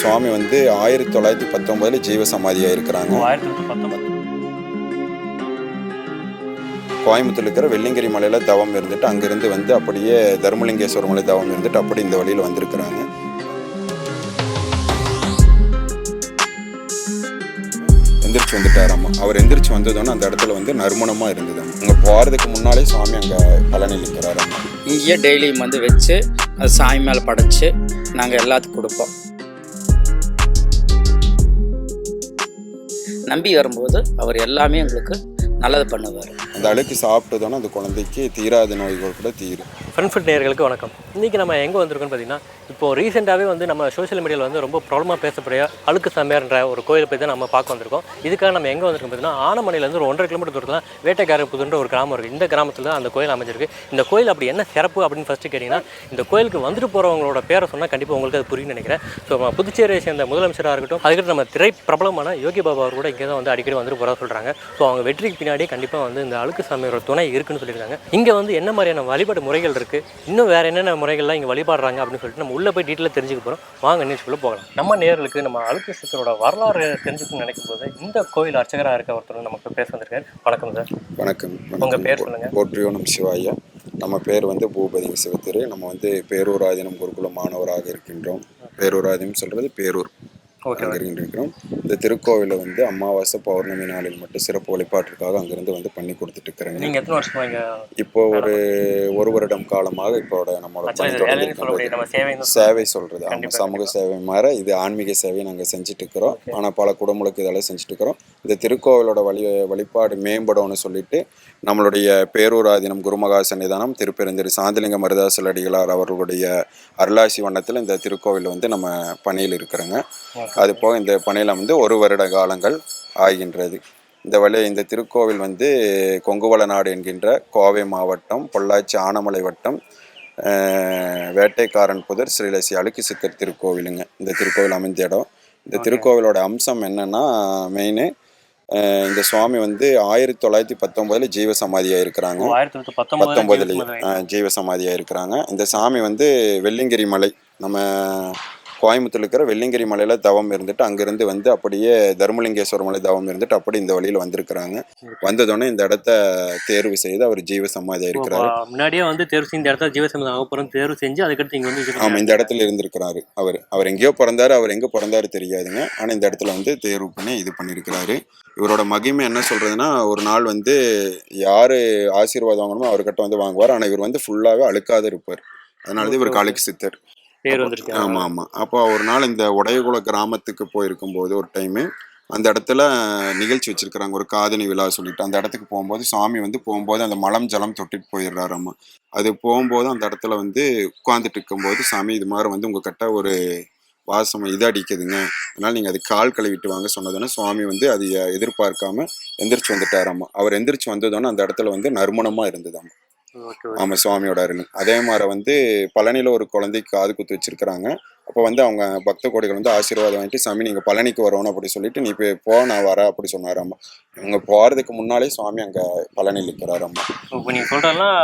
சுவாமி வந்து ஆயிரத்தி தொள்ளாயிரத்தி பத்தொம்போதில் ஜீவ சமாதியாக இருக்கிறாங்க. கோயம்புத்தூர் இருக்கிற வெள்ளிங்கிரி மலையில் தவம் இருந்துட்டு அங்கேருந்து வந்து அப்படியே தர்மலிங்கேஸ்வர மலை தவம் இருந்துட்டு அப்படி இந்த வழியில் வந்திருக்கிறாங்க. எந்திரிச்சு வந்துட்டாராம்? அவர் எந்திரிச்சு வந்ததோன்னே அந்த இடத்துல வந்து நறுமணமாக இருந்தது. அங்கே போகிறதுக்கு முன்னாலே சுவாமி அங்கே பழனி நிற்கிறாராம் இங்கேயே டெய்லியும் வந்து வச்சு அது சாமி மேலே படைச்சு நாங்கள் எல்லாத்துக்கும் கொடுப்போம். நம்பி வரும்போது அவர் எல்லாமே எங்களுக்கு நல்லது பண்ணுவார். அந்த அழுக்கு தானே அந்த குழந்தைக்கு தீராத நோய்கள் கூட தீரும். ஃப்ரெண்ட் ஃபுட் நேயர்களுக்கு வணக்கம். இன்றைக்கி நம்ம எங்கே வந்திருக்கோம்னு பார்த்தீங்கன்னா இப்போ ரீசெண்டாகவே வந்து நம்ம சோஷியல் மீடியாவில் வந்து ரொம்ப ப்ராப்ளமாக பேசக்கூடிய அழுக்கு சமையன்ற ஒரு கோயிலை போய் தான் நம்ம பார்க்க வந்திருக்கோம். இதுக்காக நம்ம எங்கே வந்திருக்கோம் பார்த்தீங்கன்னா ஆனமலையிலேருந்து ஒரு ஒன்றரை கிலோமீட்டர் தூரத்தில் வேட்டைக்காரப்புதுன்ற ஒரு கிராமம் இருக்குது இந்த கிராமத்தில் தான் அந்த கோயில் அமைஞ்சிருக்கு. இந்த கோயில் அப்படி என்ன சிறப்பு அப்படின்னு ஃபஸ்ட்டு கேட்டிங்கன்னா இந்த கோயிலுக்கு வந்துட்டு போகிறவங்களோட பேரை சொன்னால் கண்டிப்பாக உங்களுக்கு அது புரியும்னு நினைக்கிறேன். ஸோ நம்ம புதுச்சேரியை சேர்ந்த முதலமைச்சராக இருக்கட்டும் அதுக்கடுத்து நம்ம திரை பிரபலமான யோகி பாபா அவர் கூட இங்கே தான் வந்து அடிக்கடி வந்துட்டு போகிறதா சொல்கிறாங்க ஸோ அவங்க வெற்றிக்கு பின்னாடி கண்டிப்பாக வந்து இந்த அழுக்கு சாமியோட துணை இருக்குன்னு சொல்லியிருக்காங்க. இங்கே வந்து என்ன மாதிரியான வழிபாடு முறைகள் இருக்குது இன்னும் வேறு என்னென்ன முறைகள்லாம் இங்கே வழிபாடுறாங்க அப்படின்னு சொல்லிட்டு நம்ம உள்ளே போய் டீட்டெயிலாக தெரிஞ்சுக்க போகிறோம் வாங்க நியூஸ்க்குள்ளே போகலாம். நம்ம நேர்களுக்கு நம்ம அழுக்கு சித்தரோட வரலாறு தெரிஞ்சுக்கணும்னு நினைக்கும் போது இந்த கோயில் அர்ச்சகராக இருக்க ஒருத்தர் நமக்கு பேச வந்திருக்காரு. வணக்கம் சார். வணக்கம். உங்க வணக்கம் பேர் சொல்லுங்க. போற்றியோ நம் சிவாயா. நம்ம பேர் வந்து பூபதி சிவத்திரு நம்ம வந்து பேரூராதீனம் குருகுல மாணவராக இருக்கின்றோம். பேரூராதீனம் சொல்றது பேரூர். ஓகே அங்கே இருக்கிறோம் இந்த திருக்கோவிலை வந்து அமாவாசை பௌர்ணமி நாளில் மட்டும் சிறப்பு வழிபாட்டிற்காக அங்கிருந்து வந்து பண்ணி கொடுத்துட்டு இருக்கிறேங்க இப்போ ஒரு ஒரு வருடம் காலமாக இப்போ நம்மளோட பணி தொடர்ந்து சேவை சொல்றது. ஆமா கண்டிப்பா, சமூக சேவை மாற இது ஆன்மீக சேவை நாங்க செஞ்சுட்டு இருக்கிறோம் ஆனா பல குடும்பங்களுக்கு இதெல்லாம் செஞ்சுட்டு இருக்கிறோம் இந்த திருக்கோவிலோட வழி வழிபாடு மேம்படும்னு சொல்லிட்டு நம்மளுடைய பேரூராதீனம் குருமகா சன்னிதானம் திருப்பெருந்திரு சாந்தலிங்க மருதாசல் அடிகளார் அவர்களுடைய அருளாசி வண்ணத்தில் இந்த கோவில் வந்து நம்ம பணியில் இருக்கிறோங்க. அது போக இந்த பணியில் வந்து ஒரு வருட காலங்கள் ஆகின்றது. இந்த வழி இந்த திருக்கோவில் வந்து கொங்குவள நாடு என்கின்ற கோவை மாவட்டம் பொள்ளாச்சி ஆனமலை வட்டம் வேட்டைக்காரன் புதர் ஸ்ரீலசி அழுக்கு சித்தர் திருக்கோவிலுங்க. இந்த திருக்கோவில் அமைந்த இடம். இந்த திருக்கோவிலோட அம்சம் என்னன்னா மெயின் இந்த சுவாமி வந்து ஆயிரத்தி தொள்ளாயிரத்தி பத்தொன்பதுல ஜீவ சமாதியாக இருக்கிறாங்க பத்தொன்பதுல பத்தொன்பதுலேயே ஜீவ சமாதியாக இருக்கிறாங்க இந்த சாமி வந்து வெள்ளிங்கிரி மலை. நம்ம கோயம்புத்தூர் இருக்கிற வெள்ளிங்கிரி மலையில் தவம் இருந்துட்டு அங்கேருந்து வந்து அப்படியே தர்மலிங்கேஸ்வரர் மலை தவம் இருந்துட்டு அப்படி இந்த வழியில் வந்திருக்கிறாங்க. வந்ததோடனே இந்த இடத்த தேர்வு செய்து அவர் ஜீவ சமாதியாக இருக்கிறாரு. முன்னாடியே வந்து தேர்வு செஞ்சு இந்த இடத்துல ஜீவசமதம் ஆகப்புறம் தேர்வு செஞ்சு அதுக்கடுத்து இங்கே வந்து ஆமாம் இந்த இடத்துல இருந்திருக்கிறாரு அவர். அவர் எங்கேயோ பிறந்தாரு அவர் எங்கே பிறந்தாரு தெரியாதுங்க. ஆனால் இந்த இடத்துல வந்து தேர்வு பண்ணி இது பண்ணியிருக்கிறாரு. இவரோட மகிமை என்ன சொல்றதுன்னா ஒரு நாள் வந்து யார் ஆசீர்வாதம் வாங்கணுமோ அவர்கிட்ட வந்து வாங்குவார். ஆனால் இவர் வந்து ஃபுல்லாகவே அழுக்காத இருப்பார். அதனால தான் இவருக்கு அழுக்கு சித்தர். பேர் வந்துருக்கு ஆமா ஆமா. அப்போ ஒரு நாள் இந்த உடையகுல கிராமத்துக்கு போயிருக்கும் போது ஒரு டைமு அந்த இடத்துல நிகழ்ச்சி வச்சிருக்கிறாங்க. ஒரு காதணி விழா சொல்லிட்டு அந்த இடத்துக்கு போகும்போது சாமி வந்து போகும்போது அந்த மலம் ஜலம் தொட்டிட்டு போயிடுறாராம்மா அது போகும்போது அந்த இடத்துல வந்து உட்காந்துட்டு இருக்கும்போது சாமி இது மாதிரி வந்து உங்ககிட்ட ஒரு வாசம் இது அடிக்குதுங்க. அதனால நீங்க அது கால் கழுவிட்டு வாங்க சொன்னதுன்னா சுவாமி வந்து அது எதிர்பார்க்காம எந்திரிச்சு வந்துட்டாராம்மா அவர் எந்திரிச்சு வந்ததோன்னே அந்த இடத்துல வந்து நறுமணமா இருந்ததாம்மா ஓகே ஆமா சுவாமியோட அருள். அதே மாதிரி வந்து பழனியில ஒரு குழந்தைக்கு காது குத்து வச்சிருக்கிறாங்க. அப்போ வந்து அவங்க பக்த கோடிகள் வந்து ஆசீர்வாதம் வாங்கிட்டு சாமி நீங்க பழனிக்கு வரணும் அப்படி சொல்லிட்டு நீ போய் போ நான் வரேன் அப்படி சொன்னாராம்மா. இவங்க போறதுக்கு முன்னாலே சுவாமி அங்க பழனியில் இருக்கிறாராம்மா இப்போ நீங்கள் சொல்கிறதெல்லாம்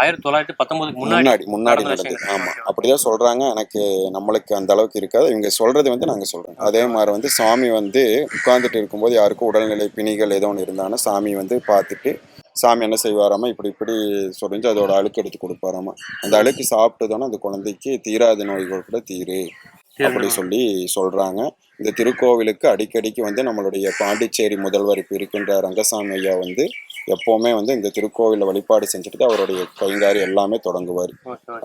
ஆயிரத்தி தொள்ளாயிரத்தி பத்தொன்பதுக்கு முன்னாடி முன்னாடி முன்னாடி நடந்த நடந்தது. ஆமா. அப்படிதான் சொல்றாங்க. எனக்கு நம்மளுக்கு அந்த அளவுக்கு இருக்காது. இவங்க சொல்றது வந்து நாங்க சொல்றோம். அதே மாதிரி வந்து சாமி வந்து உட்கார்ந்துட்டு இருக்கும்போது யாருக்கும் உடல்நிலை பிணிகள் ஏதோ ஒன்று இருந்தாங்கன்னா சாமி வந்து பார்த்துட்டு சாமி என்ன செய்வாராமா? இப்படி இப்படி சொரிஞ்சு அதோட அழுக்கு எடுத்து கொடுப்பாராமா? அந்த அழுக்கு சாப்பிட்டதோன்னே அந்த குழந்தைக்கு தீராத நோய்கள் கூட தீரு. அப்படி சொல்லி சொல்றாங்க. இந்த திருக்கோவிலுக்கு அடிக்கடிக்கு வந்து நம்மளுடைய பாண்டிச்சேரி முதல்வர் இப்போ இருக்கின்ற ரங்கசாமி ஐயா வந்து எப்பவுமே வந்து இந்த திருக்கோவிலில் வழிபாடு செஞ்சுட்டு தான் அவருடைய கைங்காரி எல்லாமே தொடங்குவார்.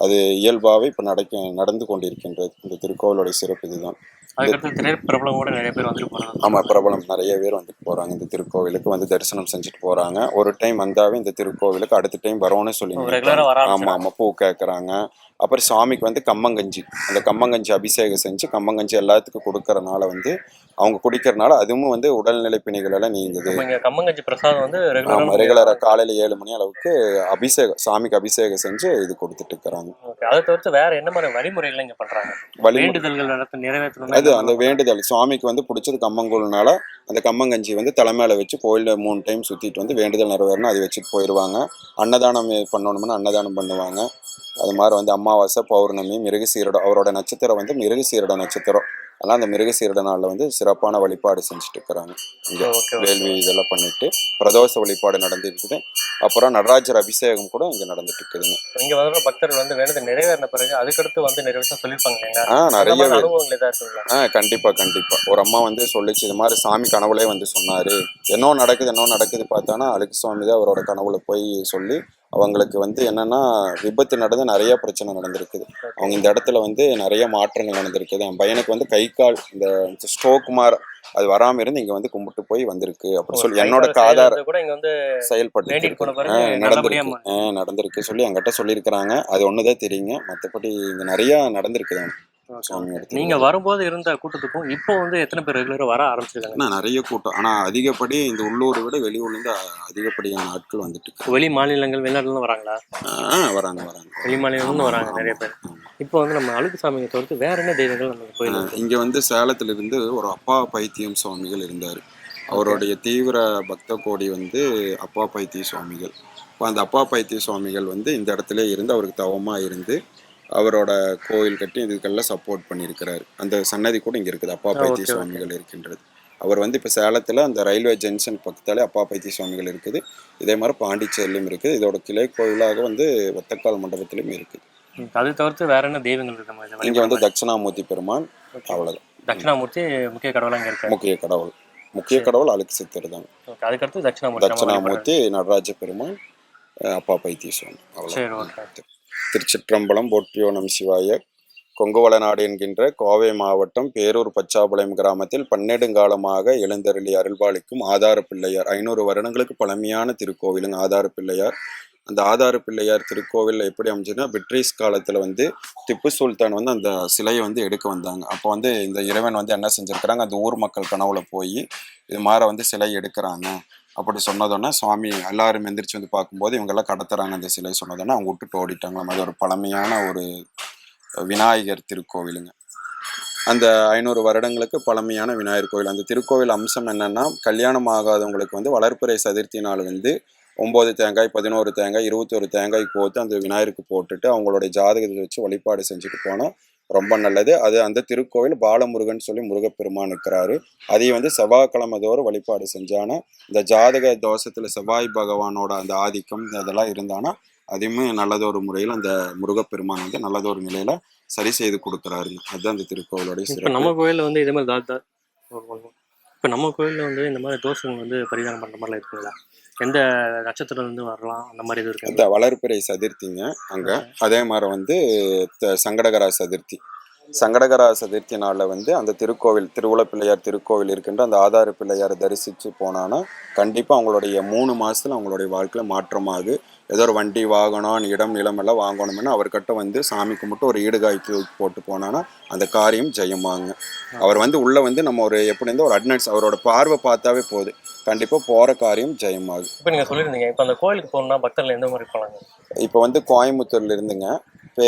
அது இயல்பாகவே இப்போ நடக்க நடந்து கொண்டிருக்கின்றது. இந்த திருக்கோவிலோட சிறப்பு இதுதான். அதுக்கடுத்து கூட நிறைய பேர் வந்துட்டு போகிறாங்க ஆமாம் பிரபலம் நிறைய பேர் வந்துட்டு போகிறாங்க இந்த திருக்கோவிலுக்கு வந்து தரிசனம் செஞ்சுட்டு போகிறாங்க ஒரு டைம் வந்தாவே இந்த திருக்கோவிலுக்கு அடுத்த டைம் வரோன்னு சொல்லி ஆமாம் ஆமாம் பூ கேட்குறாங்க அப்புறம் சாமிக்கு வந்து கம்மங்கஞ்சி. அந்த கம்மங்கஞ்சி அபிஷேகம் செஞ்சு கம்மங்கஞ்சி எல்லாத்துக்கும் கொடுக்கறனால வந்து அவங்க குடிக்கிறனால அதுவும் வந்து உடல்நிலை பிணிகள் எல்லாம் நீங்குது கம்மங்கஞ்சி பிரசாதம் வந்து ஆமாம் ரெகுலராக காலையில் ஏழு மணி அளவுக்கு அபிஷேகம் சாமிக்கு அபிஷேகம் செஞ்சு இது கொடுத்துட்டு இருக்கிறாங்க. அதை தவிர்த்து வேற என்ன மாதிரி வழிமுறைகள் இங்கே பண்ணுறாங்க வேண்டுதல்கள் நிறைவேற்றணும் அது அந்த வேண்டுதல். சுவாமிக்கு வந்து பிடிச்சது கம்மங்கூழ்னால அந்த கம்மங்கஞ்சி வந்து தலைமையில வச்சு கோயிலில் மூணு டைம் சுற்றிட்டு வந்து வேண்டுதல் நிறைவேறணும் அதை வச்சுட்டு போயிடுவாங்க அன்னதானம் பண்ணணும்னா அன்னதானம் பண்ணுவாங்க. அது மாதிரி வந்து அமாவாசை பௌர்ணமி மிருகசீரடம் அவரோட நட்சத்திரம் வந்து மிருகசீரட நட்சத்திரம். அதெல்லாம் அந்த மிருகசீரட நாளில் வந்து சிறப்பான வழிபாடு செஞ்சுட்டு இருக்கிறாங்க இங்கே வேள்வி இதெல்லாம் பண்ணிட்டு பிரதோஷ வழிபாடு நடந்துருக்குது. அப்புறம் நடராஜர் அபிஷேகம் கூட இங்கே நடந்துட்டு இருக்குதுங்க இங்க வர பக்தர்கள் வந்து வேணுது நிறைவேறின பிறகு அதுக்கடுத்து வந்து விஷயம் சொல்லியிருப்பாங்க ஆ நிறைய ஆ கண்டிப்பாக கண்டிப்பாக ஒரு அம்மா வந்து சொல்லிச்சு இது மாதிரி சாமி கனவுலே வந்து சொன்னார். என்ன நடக்குது என்ன நடக்குது பார்த்தானா அழுக்கு சுவாமி தான் அவரோட கனவுல போய் சொல்லி அவங்களுக்கு வந்து என்னன்னா விபத்து நடந்து நிறைய பிரச்சனை நடந்திருக்குது. அவங்க இந்த இடத்துல வந்து நிறைய மாற்றங்கள் நடந்திருக்குது. என் பையனுக்கு வந்து கை கால் இந்த ஸ்ட்ரோக் மாதிரி அது வராமல் இருந்து இங்கே வந்து கும்பிட்டு போய் வந்திருக்கு. அப்படின்னு சொல்லி என்னோட காதார செயல்பட்டு நடந்திருக்கு. நடந்திருக்கு சொல்லி என்கிட்ட சொல்லியிருக்கிறாங்க. அது ஒன்று தான் தெரியுங்க. மற்றபடி இங்கே நிறையா இடத்துல நீங்க வரும்போது இருந்த கூட்டத்துக்கும் இப்போ வந்து எத்தனை பேர் ரெகுலரா வர ஆரம்பிச்சிருக்காங்க? நிறைய கூட்டம். ஆனால் அதிகப்படி இந்த உள்ளூரை விட வெளியூர்லேருந்து அதிகப்படியான ஆட்கள் வந்துட்டு. வெளி மாநிலங்கள் வெளிநாட்டுல வராங்களா? ஆ வராங்க வராங்க. வெளி இருந்து வராங்க நிறைய பேர். இப்போ வந்து நம்ம அழுக்கு சாமியை தவிர்த்து வேற என்ன தெய்வங்கள் நம்ம கோயில் இங்க வந்து சேலத்துல இருந்து ஒரு அப்பா பைத்தியம் சுவாமிகள் இருந்தார். அவருடைய தீவிர பக்த கோடி வந்து அப்பா பைத்திய சுவாமிகள். இப்போ அந்த அப்பா பைத்திய சுவாமிகள் வந்து இந்த இடத்துல இருந்து அவருக்கு தவமா இருந்து அவரோட கோயில் கட்டி இதுக்கெல்லாம் சப்போர்ட் பண்ணியிருக்கிறாரு. அந்த சன்னதி கூட இங்க இருக்குது. அப்பா பைத்திய. சுவாமிகள் இருக்கின்றது. அவர் வந்து இப்போ சேலத்தில் அந்த ரயில்வே ஜங்ஷன் பக்கத்தாலே அப்பா பைத்திய சுவாமிகள் இருக்குது. இதே மாதிரி பாண்டிச்சேரியிலும் இருக்குது. இதோட கிளை கோயிலாக வந்து ஒத்தக்கால் மண்டபத்திலும் இருக்குது. அது தவிர்த்து வேற என்ன தெய்வங்கள் இருக்கு இங்கே வந்து தட்சிணாமூர்த்தி பெருமான் அவ்வளோதான் தட்சிணாமூர்த்தி முக்கிய கடவுளா இங்க இருக்கு முக்கிய கடவுள். முக்கிய கடவுள் அழுக்கு சித்தர் தான். அதுக்கடுத்து தட்சிணாமூர்த்தி. தட்சிணாமூர்த்தி நடராஜ பெருமான் அப்பா பைத்தீஸ்வரன் சரி அவ்வளோ திருச்சிற்றம்பலம் போற்றியோ நம் சிவாய. கொங்குவளநாடு என்கின்ற கோவை மாவட்டம் பேரூர் பச்சாபாளையம் கிராமத்தில் பன்னெடுங்காலமாக எழுந்தருளி அருள்பாளிக்கும் ஆதார பிள்ளையார் ஐநூறு வருடங்களுக்கு பழமையான திருக்கோவிலுங்க ஆதார பிள்ளையார் அந்த ஆதார பிள்ளையார் திருக்கோவில் எப்படி அமைஞ்சுன்னா பிரிட்டிஷ் காலத்தில் வந்து திப்பு சுல்தான் வந்து அந்த சிலையை வந்து எடுக்க வந்தாங்க. அப்போ வந்து இந்த இறைவன் வந்து என்ன செஞ்சுருக்கிறாங்க அந்த ஊர் மக்கள் கனவுல போய் இது மாற வந்து சிலை எடுக்கிறாங்க. அப்படி சொன்னதோன்னா சுவாமி எல்லாரும் எந்திரிச்சு வந்து பார்க்கும்போது இவங்கெல்லாம் கடத்துறாங்க அந்த சிலை சொன்னதோன்னா அவங்க விட்டுட்டு ஓடிட்டாங்களாம் அது ஒரு பழமையான ஒரு விநாயகர் திருக்கோவிலுங்க. அந்த ஐநூறு வருடங்களுக்கு பழமையான விநாயகர் கோவில். அந்த திருக்கோவில் அம்சம் என்னன்னா கல்யாணம் ஆகாதவங்களுக்கு வந்து வளர்ப்புரை சதுர்த்தி நாள் வந்து ஒம்பது தேங்காய் பதினோரு தேங்காய் இருபத்தொரு தேங்காய் கோத்து அந்த விநாயகருக்கு போட்டுட்டு அவங்களுடைய ஜாதகத்தை வச்சு வழிபாடு செஞ்சுட்டு போனால் ரொம்ப நல்லது. அது அந்த திருக்கோவில் பாலமுருகன் சொல்லி முருகப்பெருமான் இருக்கிறாரு. அதையும் வந்து செவ்வாய்க்கிழமை தோறும் வழிபாடு செஞ்சானா இந்த ஜாதக தோஷத்தில் செவ்வாய் பகவானோட அந்த ஆதிக்கம் அதெல்லாம் இருந்தானா அதையுமே நல்லதொரு முறையில் அந்த முருகப்பெருமான் வந்து நல்லதொரு நிலையில சரி செய்து கொடுக்குறாருங்க அதுதான் அந்த திருக்கோவிலோடைய நம்ம கோயில்ல வந்து இதே மாதிரி இப்போ நம்ம கோயில்ல வந்து இந்த மாதிரி தோஷங்கள் வந்து பரிகாரம் பண்ற மாதிரிலாம் இருக்குங்களா எந்த நட்சத்திரம் வந்து வரலாம்? அந்த மாதிரி இது இருக்கு? அந்த வளர்பிறை சதுர்த்திங்க அங்க. அதே மாதிரி வந்து த- சங்கடகரா சதுர்த்தி. சங்கடகரா சதுர்த்தி நாளில் வந்து அந்த திருக்கோவில் திருவுல பிள்ளையார் திருக்கோவில் இருக்கின்ற அந்த ஆதார பிள்ளையாரை தரிசித்து போனான்னா கண்டிப்பாக அவங்களுடைய மூணு மாசத்துல அவங்களுடைய வாழ்க்கையில் மாற்றமாகு. ஏதோ ஒரு வண்டி வாகனம் இடம் நிலம் எல்லாம் வாங்கணும்னா அவர்கிட்ட வந்து சாமி கும்பிட்டு ஒரு ஈடுகாய் தூக்கி போட்டு போனான்னா அந்த காரியம் ஜெயமாங்க அவர் வந்து உள்ள வந்து நம்ம ஒரு எப்படி இருந்தால் ஒரு அட்னன்ஸ் அவரோட பார்வை பார்த்தாவே போகுது கண்டிப்பாக போகிற காரியம் ஜெயமாகும் இப்போ நீங்க சொல்லியிருந்தீங்க இப்போ அந்த கோயிலுக்கு போகணும்னா பக்தர்கள் எந்த மாதிரி போகலாங்க இப்போ வந்து கோயம்புத்தூர்ல இருந்துங்க பே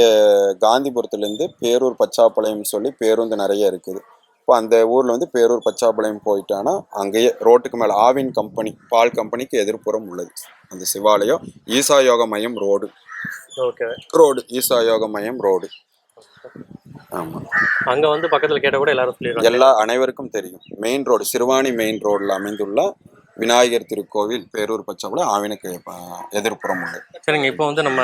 காந்திபுரத்துலேருந்து பேரூர் பச்சாப்பாளையம் சொல்லி பேருந்து நிறைய இருக்குது. இப்போ அந்த ஊரில் வந்து பேரூர் பச்சாப்பாளையம் போயிட்டானா அங்கேயே ரோட்டுக்கு மேலே ஆவின் கம்பெனி பால் கம்பெனிக்கு எதிர்ப்புறம் உள்ளது. அந்த சிவாலயம் ஈசா யோக மையம் ரோடு. ஓகே. ரோடு ஈசா யோக மையம் ரோடு. ஆமாம் அங்க வந்து பக்கத்துல கேட்ட கூட எல்லாரும் சொல்லிடுவாங்க எல்லா அனைவருக்கும் தெரியும். மெயின் ரோடு சிறுவாணி மெயின் ரோடில் அமைந்துள்ள விநாயகர் திருக்கோவில் பேரூர் பச்சாப்பாளையம் ஆவினுக்கு எதிர்ப்புறம் உள்ளது சரிங்க இப்போ வந்து நம்ம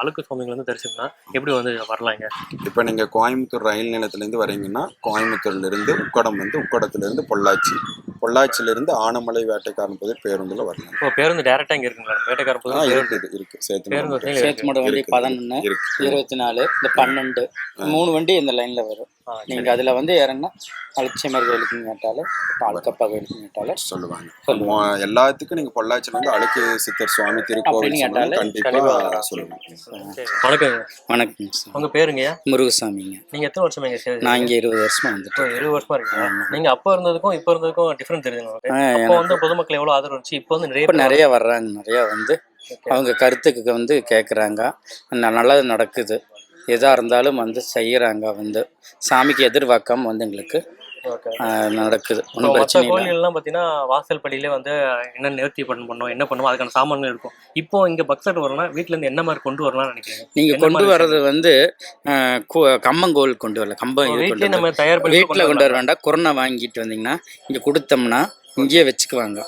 அழுக்கு சுவாமிகள் வந்து தரிசனம்னா எப்படி வந்து வரலாங்க இப்போ நீங்கள் கோயம்புத்தூர் ரயில் நிலையத்துலேருந்து வரீங்கன்னா கோயம்புத்தூர்லேருந்து உக்கடம் வந்து உக்கடத்துலேருந்து பொள்ளாச்சி. பொள்ளாச்சியிலேருந்து ஆனமலை வேட்டைக்காரன் புதிர் பேருந்தில் வரலாம். இப்போ பேருந்து டேரக்டா இங்க இருக்குங்களா? வேட்டைக்கார ஆ புது இருக்குது இருக்கு சேர்த்து பேருந்து சேத்து மடம் வண்டி இருக்குது. பதினொன்று இருக்கு இருபத்தி நாலு இந்த பன்னெண்டு மூணு வண்டி இந்த லைன்ல வரும். ஆ, நீங்க அதுல வந்து இறங்கினா அலட்சியமர் கோயிலுக்கு கேட்டாலும் பாலக்கப்பா கோயிலுக்கு கேட்டாலும் சொல்லுவாங்க. சொல்லுவாங்க. எல்லாத்துக்கும் நீங்கள் பொள்ளாச்சியில் வந்து அழுக்கு சித்தர் சுவாமி திருக்கோவில் சொன்னாலும் சரி. வணக்கங்க வணக்கம் சார். உங்க பேருங்கய்யா? முருகசாமிங்க. நீங்க எத்தனை வருஷம் இங்க நான் இங்கே இருபது வருஷமா வந்துட்டு இருபது வருஷமா இருக்கீங்க. நீங்க அப்ப இருந்ததுக்கும் இப்ப இருந்ததுக்கும் டிஃபரன்ஸ் தெரியுது அப்போ வந்து பொதுமக்கள் எவ்வளவு ஆதரவு இருந்துச்சு? இப்போ வந்து நிறைய நிறைய வர்றாங்க நிறைய வந்து அவங்க கருத்துக்கு வந்து கேட்குறாங்க நல்லது நடக்குது. எதாக இருந்தாலும் வந்து செய்கிறாங்க வந்து. சாமிக்கு எதிர்பார்க்காம வந்து எங்களுக்கு நடக்குது. ஒன்றும் பிரச்சனை இல்லை. கோயில்கள்லாம் பார்த்தீங்கன்னா வாசல் படியிலே வந்து என்ன நேர்த்தி பண்ண பண்ணணும் என்ன பண்ணுவோம் அதுக்கான சாமான்கள் இருக்கும். இப்போ இங்கே பக்தர் வரணும்னா வீட்ல இருந்து என்ன மாதிரி கொண்டு வரலாம்னு நினைக்கிறீங்க? நீங்கள் கொண்டு வர்றது வந்து கம்மங்கோல் கொண்டு வரல. கம்பம் இது நம்ம. தயார் பண்ணி வீட்டில் கொண்டு வர வேண்டாம். குருணை வாங்கிட்டு வந்தீங்கன்னா இங்கே கொடுத்தோம்னா இங்கேயே வச்சுக்குவாங்க.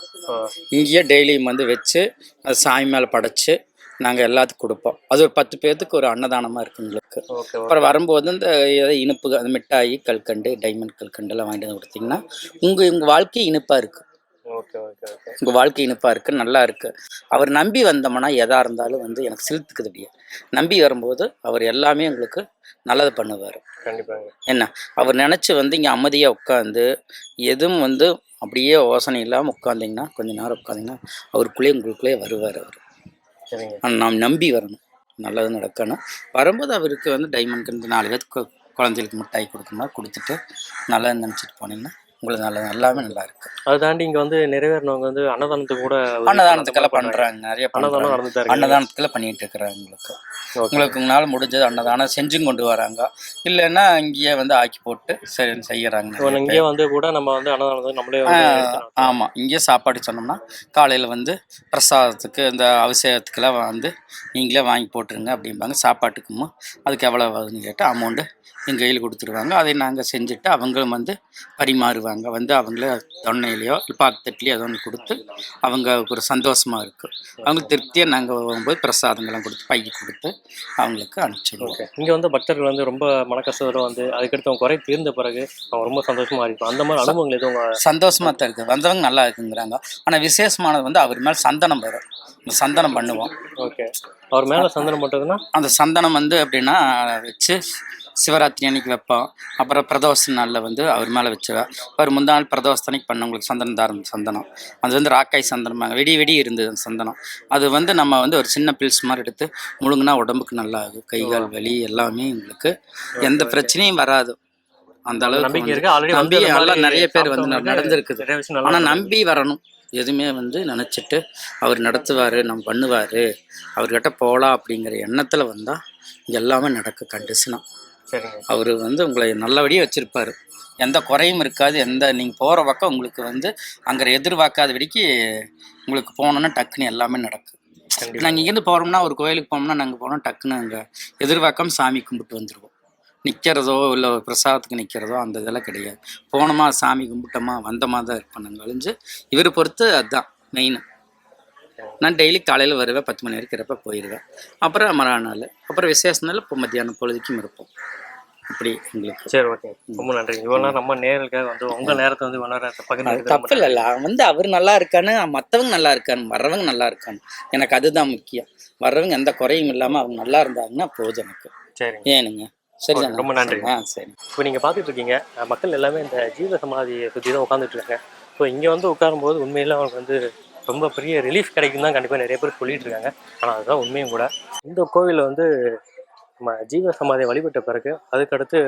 இங்கேயே டெய்லியும் வந்து வச்சு அது சாமி மேலே படைச்சு நாங்கள் எல்லாத்துக்கும் கொடுப்போம். அது ஒரு பத்து பேர்த்துக்கு ஒரு அன்னதானமாக இருக்கு எங்களுக்கு அப்புறம் வரும்போது இந்த ஏதோ இனிப்பு அந்த மிட்டாய் கல்கண்டு டைமண்ட் கல்கண்டு எல்லாம் வாங்கிட்டு வந்து கொடுத்தீங்கன்னா உங்கள் உங்கள் வாழ்க்கை இனிப்பாக இருக்குது ஓகே ஓகே ஓகே. உங்கள் வாழ்க்கை இனிப்பாக இருக்குது நல்லா இருக்குது அவர் நம்பி வந்தோம்னா எதா இருந்தாலும் வந்து எனக்கு சிலுத்துக்குது அப்படியே. நம்பி வரும்போது அவர் எல்லாமே உங்களுக்கு நல்லது பண்ணுவார். கண்டிப்பாங்க என்ன? அவர் நினச்சி வந்து இங்கே அமைதியாக உட்காந்து எதுவும் வந்து அப்படியே யோசனை இல்லாமல் உட்காந்திங்கன்னா கொஞ்ச நேரம் உட்காந்திங்கன்னா அவருக்குள்ளே உங்களுக்குள்ளே வருவார் அவர். சரிங்க. நாம் நம்பி வரணும். நல்லது நடக்கணும். வரும்போது அவருக்கு வந்து டைமண்ட் இந்த நாலு பேருக்கு குழந்தைகளுக்கு மிட்டாய் கொடுக்கணும் கொடுத்துட்டு நல்லது நினச்சிட்டு போனீங்கன்னா உங்களுக்கு நல்லது எல்லாமே நல்லா இருக்கு. அதை தாண்டி இங்க வந்து நிறைவேறினவங்க வந்து அன்னதானத்துக்கு கூட அன்னதானத்துக்கெல்லாம் பண்ணுறாங்க நிறைய அன்னதானம் அன்னதானத்துக்கெல்லாம் பண்ணிட்டு இருக்கிறாங்க உங்களுக்கு. உங்களுக்கு உங்களால் முடிஞ்சது அன்னதானம் செஞ்சும் கொண்டு வராங்க. இல்லைன்னா இங்கேயே வந்து ஆக்கி போட்டு சரி செய்யறாங்க நிறைய இங்கே வந்து கூட நம்ம வந்து அன்னதானம் நம்மளே. ஆமாம் இங்கே சாப்பாடு சொன்னோம்னா காலையில் வந்து பிரசாதத்துக்கு இந்த அபிஷேகத்துக்கெல்லாம் வந்து நீங்களே வாங்கி போட்டுருங்க அப்படிம்பாங்க. சாப்பாட்டுக்கும் அதுக்கு எவ்வளோ ஆகுதுன்னு கேட்டு அமௌண்ட்டு எங்கள் கையில் கொடுத்துருவாங்க. அதை நாங்கள் செஞ்சுட்டு அவங்களும் வந்து பரிமாறுவாங்க. வந்து அவங்களே தொன்னையிலையோ பாக்கத்தட்டுலையோ ஏதோ ஒன்று கொடுத்து அவங்க ஒரு சந்தோஷமாக இருக்கும் அவங்களுக்கு திருப்தியாக நாங்கள் போகும்போது பிரசாதங்கள்லாம் கொடுத்து பைக்கு கொடுத்து அவங்களுக்கு அனுப்பிச்சிடுவோம். ஓகே. இங்க வந்து பக்தர்கள் வந்து ரொம்ப மன கஷ்டத்தோட வந்து அதுக்கடுத்து அவங்க குறை தீர்ந்த பிறகு அவங்க ரொம்ப சந்தோஷமா இருக்கும் அந்த மாதிரி அனுபவங்கள் எதுவும் சந்தோஷமாக தான் இருக்குது வந்தவங்க நல்லா இருக்குங்கிறாங்க. ஆனால் விசேஷமானது வந்து அவர் மேலே சந்தனம் வரும். சந்தனம் பண்ணுவோம். ஓகே. அவர் மேல சந்தனம் பண்றதுன்னா? அந்த சந்தனம் வந்து எப்படின்னா வச்சு சிவராத்திரி அன்னைக்கு வைப்போம். அப்புறம் பிரதோஷ நாளில் வந்து அவர் மேலே வச்சுருவேன் அவர் முந்தா நாள் பிரதோஷ அன்னைக்கு பண்ணவங்களுக்கு சந்தனம் தாரம் சந்தனம். அது வந்து ராக்காய் சந்தனமாங்க வெடி வெடி இருந்தது அந்த சந்தனம். அது வந்து நம்ம வந்து ஒரு சின்ன பில்ஸ் மாதிரி எடுத்து முழுங்கினா உடம்புக்கு நல்லா ஆகும் கை கால் வலி எல்லாமே உங்களுக்கு எந்த பிரச்சனையும் வராது. அந்த அளவுக்கு நம்பி மாதிரி நிறைய பேர் வந்து நடந்திருக்குது. ஆனால் நம்பி வரணும். எதுவுமே வந்து நினச்சிட்டு அவர் நடத்துவார் நம்ம பண்ணுவார். அவர்கிட்ட போகலாம் அப்படிங்கிற எண்ணத்தில் வந்தால் எல்லாமே நடக்கும் கண்டிஷனாக அவர் வந்து உங்களை நல்லபடியாக வச்சுருப்பார். எந்த குறையும் இருக்காது. எந்த நீங்கள் போகிற பக்கம் உங்களுக்கு வந்து அங்கே எதிர்பார்க்காத வரைக்கு உங்களுக்கு போனோன்னா டக்குன்னு எல்லாமே நடக்கும். நாங்கள் இங்கேருந்து போகிறோம்னா ஒரு கோயிலுக்கு போனோம்னா நாங்கள் போனோம் டக்குன்னு அங்கே எதிர்பார்க்காம சாமி கும்பிட்டு வந்துடுவோம் நிற்கிறதோ இல்லை பிரசாதத்துக்கு நிற்கிறதோ அந்த இதெல்லாம் கிடையாது. போனோமா சாமி கும்பிட்டோமா வந்தமா தான் இருப்போம் நாங்கள் அழிஞ்சு. இவரை பொறுத்து அதுதான் மெயின் நான் டெய்லி காலையில் வருவேன் பத்து மணி வரைக்கும் இருப்ப போயிடுவேன் அப்புறம் மறுநாள் அப்புறம் விசேஷ நாள் இப்போ மத்தியானம் பொழுதுக்கும் இருப்போம். இப்படி எங்களுக்கு. சரி ஓகே ரொம்ப நன்றி இவ்வளோ நம்ம நேர்களுக்காக வந்து உங்க நேரத்தை வந்து இவ்வளோ நேரத்தை பகிர்ந்து தப்பு இல்லைல்ல வந்து அவர் நல்லா இருக்கான்னு மற்றவங்க நல்லா இருக்கான்னு வர்றவங்க நல்லா இருக்கான்னு எனக்கு அதுதான் முக்கியம். வர்றவங்க எந்த குறையும் இல்லாமல் அவங்க நல்லா இருந்தாங்கன்னா போதும் எனக்கு. சரிங்க. ஏனுங்க. சரி ரொம்ப நன்றி. ஆ சரி. இப்போ நீங்கள் பார்த்துட்டு இருக்கீங்க மக்கள் எல்லாமே இந்த ஜீவ சமாதியை சுற்றி தான் உட்காந்துட்டு இருக்காங்க. ஸோ இங்கே வந்து உட்காரும்போது உண்மையில அவங்களுக்கு வந்து ரொம்ப பெரிய ரிலீஃப் கிடைக்கும் தான் கண்டிப்பாக நிறைய பேர் சொல்லிட்டு இருக்காங்க. ஆனால் அதுதான் உண்மையும் கூட. இந்த கோவிலில் வந்து நம்ம ஜீவ சமாதியை வழிபட்ட பிறகு அதுக்கடுத்து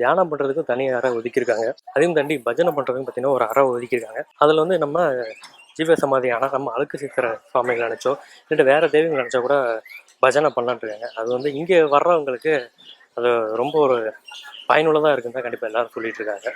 தியானம் பண்ணுறதுக்கும் தனி அறை ஒதுக்கியிருக்காங்க. அதையும் தாண்டி பஜனை பண்ணுறதுக்கும் பார்த்தீங்கன்னா ஒரு அறை ஒதுக்கியிருக்காங்க. அதில் வந்து நம்ம ஜீவ சமாதியான நம்ம அழுக்கு சித்திர சுவாமிகள் நினச்சோ இல்லாட்டி வேறு தெய்வங்கள் நினச்சா கூட பஜனை பண்ணலான்ட்ருக்காங்க. அது வந்து இங்கே வர்றவங்களுக்கு அது ரொம்ப ஒரு பயனுள்ளதாக இருக்குன்னு தான் கண்டிப்பாக எல்லாரும் சொல்லிகிட்டு இருக்காங்க.